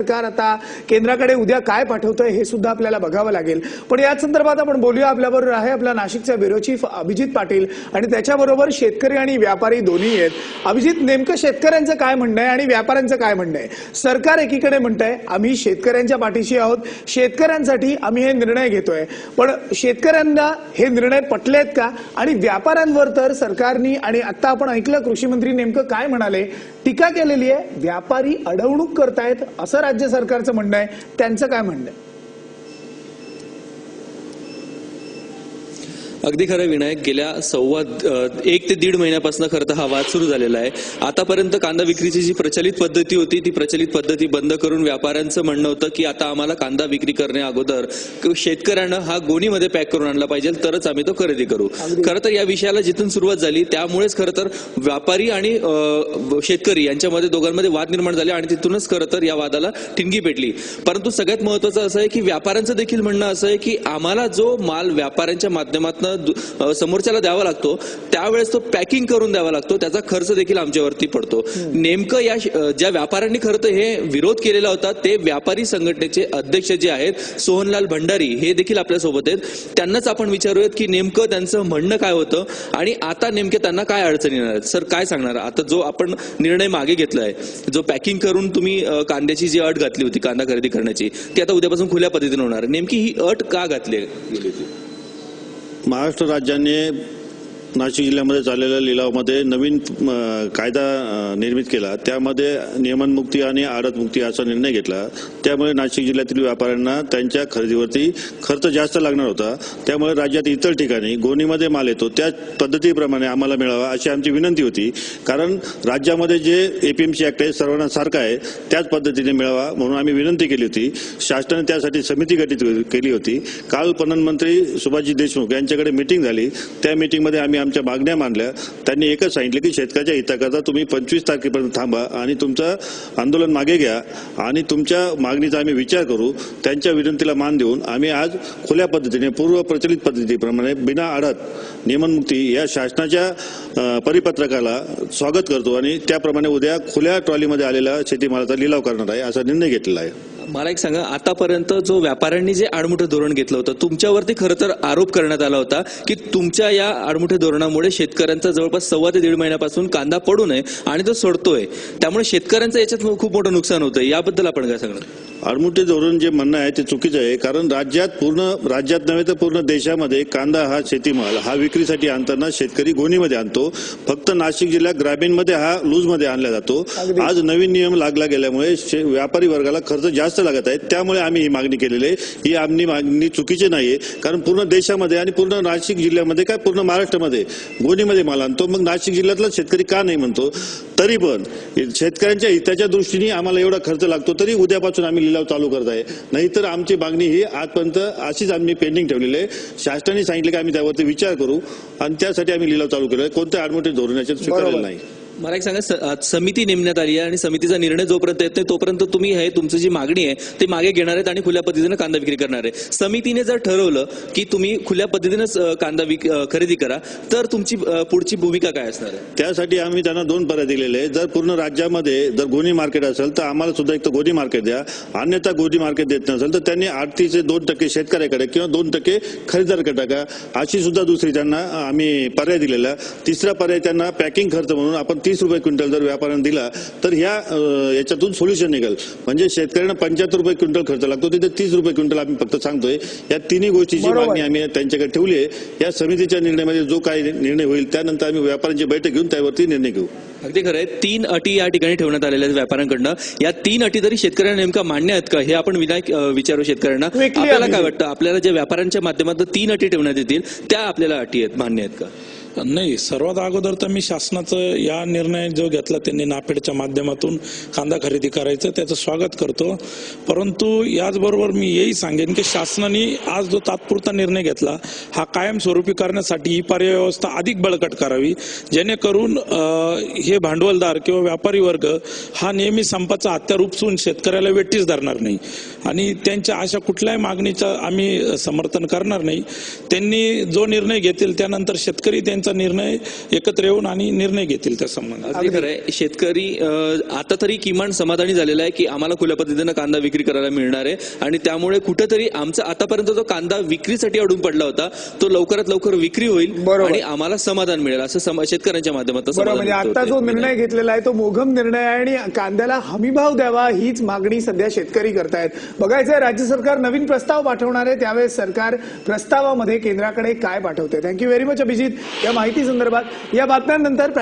सरकार आता केंद्राकडे उद्या काय पाठवतंय हे सुद्धा आपल्याला बघावं लागेल. पण याच संदर्भात आपण बोलूया. आपल्याबरोबर आहे आपला नाशिकचा ब्युरो चीफ अभिजित पाटील आणि त्याच्याबरोबर शेतकरी आणि व्यापारी दोन्ही आहेत. अभिजित नेमकं शेतकऱ्यांचं काय म्हणणं आहे आणि व्यापाऱ्यांचं काय म्हणणं आहे सरकार एकीकडे म्हणतंय आम्ही शेतकऱ्यांच्या पाठीशी आहोत. शेतकऱ्यांसाठी आम्ही हे निर्णय घेतोय. पण शेतकऱ्यांना हे निर्णय पटलेत का? आणि व्यापाऱ्यांवर तर सरकारनी आणि आता आपण ऐकलं कृषी मंत्री नेमकं काय म्हणाले? टीका केलेली आहे व्यापारी अडवणूक करतायत. असं राज्य सरकारचं म्हणणं आहे त्यांचं काय म्हणणं आहे? अगदी खरं विनायक गेल्या सव्वा एक ते दीड महिन्यापासून खरं तर हा वाद सुरू झालेला आहे. आतापर्यंत कांदा विक्रीची जी प्रचलित पद्धती होती ती प्रचलित पद्धती बंद करून व्यापाऱ्यांचं म्हणणं होतं की आता आम्हाला कांदा विक्री करण्या अगोदर शेतकऱ्यानं हा गोणीमध्ये पॅक करून आणला पाहिजे तरच आम्ही तो खरेदी करू. खरं तर या विषयाला जिथून सुरुवात झाली त्यामुळेच खरं तर व्यापारी आणि शेतकरी यांच्यामध्ये दोघांमध्ये वाद निर्माण झाले आणि तिथूनच खरं तर या वादाला ठिणगी पेटली. परंतु सगळ्यात महत्वाचं असं आहे की व्यापाऱ्यांचं देखील म्हणणं असं आहे की आम्हाला जो माल व्यापाऱ्यांच्या माध्यमातून समोरच्याला द्यावा लागतो त्यावेळेस तो पॅकिंग करून द्यावा लागतो त्याचा खर्च देखील आमच्यावरती पडतो. नेमकं या ज्या व्यापाऱ्यांनी खरं तर हे विरोध केलेला होता ते व्यापारी संघटनेचे अध्यक्ष जे आहेत सोहनलाल भंडारी हे देखील आपल्यासोबत आहेत. त्यांनाच आपण विचारूयात की नेमकं त्यांचं म्हणणं काय होतं आणि आता नेमके त्यांना काय अडचणी येणार आहेत? सर काय सांगणार? आता जो आपण निर्णय मागे घेतलाय जो पॅकिंग करून तुम्ही कांद्याची जी अट घातली होती कांदा खरेदी करण्याची ती आता उद्यापासून खुल्या पद्धतीने होणार. नेमकी ही अट का घातली गेली होती? महाराष्ट्र राज्याने नाशिक जिल्ह्यामध्ये चाललेल्या लिलावामध्ये नवीन कायदा निर्मित केला. त्यामध्ये नियमनमुक्ती आणि आडतमुक्ती असा निर्णय घेतला. त्यामुळे नाशिक जिल्ह्यातील व्यापाऱ्यांना त्यांच्या खरेदीवरती खर्च जास्त लागणार होता. त्यामुळे राज्यात इतर ठिकाणी गोणीमध्ये माल येतो. त्याच पद्धतीप्रमाणे आम्हाला मिळावा अशी आमची विनंती होती. कारण राज्यामध्ये जे एपीएमसी ऍक्ट आहे सर्वांना सारखा आहे त्याच पद्धतीने मिळावा म्हणून आम्ही विनंती केली होती. शासनाने त्यासाठी समिती गठीत केली होती. काल पणन मंत्री सुभाषजी देशमुख यांच्याकडे मिटिंग झाली. त्या मिटिंगमध्ये आम्ही आमच्या मागण्या मांडल्या. त्यांनी एकच सांगितलं की शेतकऱ्याच्या हिताकरता तुम्ही पंचवीस तारखेपर्यंत थांबा आणि तुमचं आंदोलन मागे घ्या आणि तुमच्या मागणीचा आम्ही विचार करू. त्यांच्या विनंतीला मान देऊन आम्ही आज खुल्या पद्धतीने पूर्व प्रचलित पद्धतीप्रमाणे बिना आढत नियमनमुक्ती या शासनाच्या परिपत्रकाला स्वागत करतो आणि त्याप्रमाणे उद्या खुल्या ट्रॉलीमध्ये आलेला शेतीमालाचा लिलाव करणार आहे असा निर्णय घेतलेला आहे. मला एक सांगा आतापर्यंत जो व्यापाऱ्यांनी जे आडमुठे धोरण घेतलं होतं तुमच्यावरती खरं तर आरोप करण्यात आला होता की तुमच्या या आडमुठे धोरणामुळे शेतकऱ्यांचा जवळपास सव्वा ते दीड महिन्यापासून कांदा पडू नये आणि तो सडतोय. त्यामुळे शेतकऱ्यांचं याच्यात खूप मोठं नुकसान होतं याबद्दल आपण काय सांगणार? आडमुठे धोरण जे म्हणणं आहे ते चुकीचं आहे कारण राज्यात पूर्ण राज्यात नव्हे तर पूर्ण देशामध्ये कांदा हा शेतीमाल हा विक्रीसाठी आणताना शेतकरी गोणीमध्ये आणतो. फक्त नाशिक जिल्ह्यात ग्रामीणमध्ये हा लूजमध्ये आणला जातो. आज नवीन नियम लागला गेल्यामुळे शे- व्यापारी वर्गाला खर्च जास्त लागत आहे त्यामुळे आम्ही ही मागणी केलेली आहे. ही आमची मागणी चुकीची नाहीये. कारण पूर्ण देशामध्ये आणि पूर्ण नाशिक जिल्ह्यामध्ये काय? पूर्ण महाराष्ट्रामध्ये गोणीमध्ये माल आणतो. मग नाशिक जिल्ह्यातला शेतकरी का नाही म्हणतो? तरी पण शेतकऱ्यांच्या हिताच्या दृष्टीने आम्हाला एवढा खर्च लागतो तरी उद्यापासून आम्ही लिलाव चालू करत आहे. नाहीतर आमची मागणी ही आजपर्यंत अशीच आम्ही पेंडिंग ठेवलेली आहे. शासनाने सांगितले की आम्ही त्यावरती विचार करू. आणि त्यासाठी आम्ही लिलाव चालू केला कोणत्या आडमोठे धोरण याच्यात स्वीकारलेलं. नाही. मला एक सांगा स- समिती नेमण्यात आली आहे आणि समितीचा निर्णय जोपर्यंत येत नाही तोपर्यंत तुम्ही हे तुमची जी मागणी आहे ते मागे घेणार आहेत आणि खुल्या पद्धतीने कांदा विक्री करणार आहे समितीने जर ठरवलं की तुम्ही खुल्या पद्धतीनेच कांदा विक खरेदी करा तर तुमची पुढची भूमिका काय असणार आहे? त्यासाठी आम्ही त्यांना दोन पर्याय दिलेले आहे जर पूर्ण राज्यामध्ये जर गोणी मार्केट असेल तर आम्हाला सुद्धा एक तर गोणी मार्केट द्या. अन्यथा गोणी मार्केट देत नसेल तर त्यांनी आरतीचे दोन टक्के शेतकऱ्याकडे किंवा दोन टक्के खरेदीदाराकडे टाका. अशी सुद्धा दुसरी त्यांना आम्ही पर्याय दिलेला तिसरा पर्याय त्यांना पॅकिंग खर्च म्हणून आपण तीस रुपये क्विंटल जर व्यापाऱ्यांना दिला तर ह्या याच्यातून सोल्युशन निघेल. म्हणजे शेतकऱ्यांना पंच्याहत्तर रुपये क्विंटल खर्च लागतो तिथे तीस रुपये क्विंटल आम्ही फक्त सांगतोय. या तिन्ही गोष्टीची. मागणी आम्ही त्यांच्याकडे ठेवली आहे. या समितीच्या निर्णयामध्ये जो काही निर्णय होईल त्यानंतर आम्ही व्यापाऱ्यांची बैठक घेऊन त्यावरती निर्णय घेऊ. अगदी खरं आहे. तीन अटी या ठिकाणी ठेवण्यात आलेल्या आहेत व्यापाऱ्यांकडनं. या तीन अटी तरी शेतकऱ्यांना नेमका मान्य आहेत का? हे आपण विनायक विचारू शेतकऱ्यांना. आपल्याला काय. वाटतं? आपल्याला ज्या व्यापाऱ्यांच्या माध्यमातून तीन अटी ठेवण्यात येतील त्या आपल्याला अटी आहेत मान्य आहेत का? नाही सर्वात अगोदर तर मी शासनाचं या निर्णय जो घेतला त्यांनी नाफेडच्या माध्यमातून कांदा खरेदी करायचं त्याचं स्वागत करतो. परंतु याचबरोबर मी हेही सांगेन की शासनाने आज जो तात्पुरता निर्णय घेतला हा कायमस्वरूपी करण्यासाठी ही पर्याय व्यवस्था अधिक बळकट करावी. जेणेकरून हे भांडवलदार किंवा व्यापारी वर्ग हा नेहमी संपाचा हत्यार उपसून शेतकऱ्याला वेठीच धरणार नाही. आणि त्यांच्या अशा कुठल्याही मागणीचं आम्ही समर्थन करणार नाही. त्यांनी जो निर्णय घेतील त्यानंतर शेतकरी त्यांचा निर्णय एकत्र येऊन आणि निर्णय घेतील त्या संबंधात. अगदी खरंय शेतकरी अं, आता तरी किमान समाधानी झालेला आहे की आम्हाला खुल्या पद्धतीनं कांदा विक्री करायला मिळणार आहे. आणि त्यामुळे कुठेतरी आमचा आतापर्यंत जो कांदा विक्रीसाठी अडून पडला होता तो लवकरात लवकर विक्री होईल बरोबर. आणि आम्हाला समाधान मिळेल असं समा- शेतकऱ्यांच्या माध्यमातून बरोबर. समाधान म्हणजे व्यक्त आता होतंय. जो निर्णय घेतलेला आहे तो मोघम निर्णय आहे आणि कांद्याला हमीभाव द्यावा हीच मागणी सध्या शेतकरी करतायत. बघायचंय राज्य सरकार नवीन प्रस्ताव पाठवणार आहे त्यावेळेस सरकार प्रस्तावामध्ये केंद्राकडे काय पाठवते थँक्यू व्हेरी मच अभिजित. या माहिती संदर्भात या बातम्यांनंतर